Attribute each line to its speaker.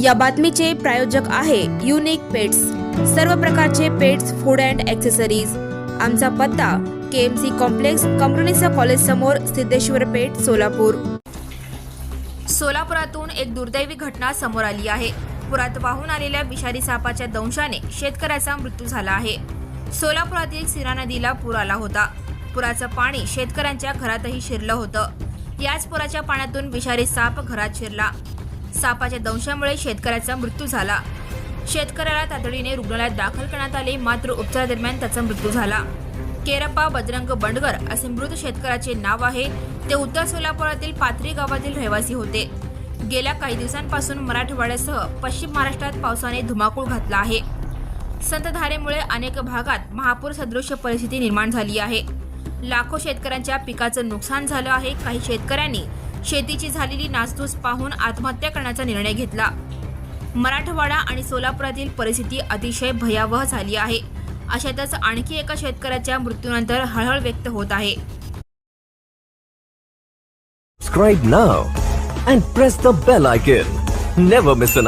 Speaker 1: या बातमीचे प्रायोजक आहे युनिक पेट्स सर्व प्रकारचे पेट्स फूड अँड ॲक्सेसरीज आमचा पत्ता के एम सी कॉम्प्लेक्स कंपनीचा कॉलेज समोर सिद्धेश्वर पेठ सोलापूर. सोलापुरातून एक दुर्दैवी घटना समोर आली आहे. पुरात वाहून आलेल्या विषारी सापाच्या दंशाने शेतकऱ्याचा मृत्यू झाला आहे. सोलापुरातील सिरा नदीला पूर आला होता. पुराचं पाणी शेतकऱ्यांच्या घरातही शिरलं होतं. याच पुराच्या पाण्यातून विषारी साप घरात शिरला. सापाच्या दंशामुळे शेतकऱ्याचा मृत्यू झाला. शेतकऱ्याला तातडीने रुग्णालयात दाखल करण्यात आले मात्र उपचारादरम्यान त्याचा मृत्यू झाला. केरप्पा बजरंग बंडगर असे मृत शेतकऱ्याचे नाव आहे. ते उत्तर सोलापुरातील पाथरी गावातील रहिवासी होते. गेल्या काही दिवसांपासून मराठवाड्यासह पश्चिम महाराष्ट्रात पावसाने धुमाकूळ घातला आहे. संतधारेमुळे अनेक भागात महापूर सदृश्य परिस्थिती निर्माण झाली आहे. लाखो शेतकऱ्यांच्या पिकाचं नुकसान झालं आहे. काही शेतकऱ्यांनी शेतीची झालेली नासधूस पाहून आत्महत्या करण्याचा निर्णय घेतला. मराठवाडा आणि सोलापुरातील परिस्थिती अतिशय भयावह झाली आहे. अशातच आणखी एका शेतकऱ्याच्या मृत्यूनंतर हळहळ व्यक्त होत आहे.
Speaker 2: Subscribe now and press the bell icon. Never miss an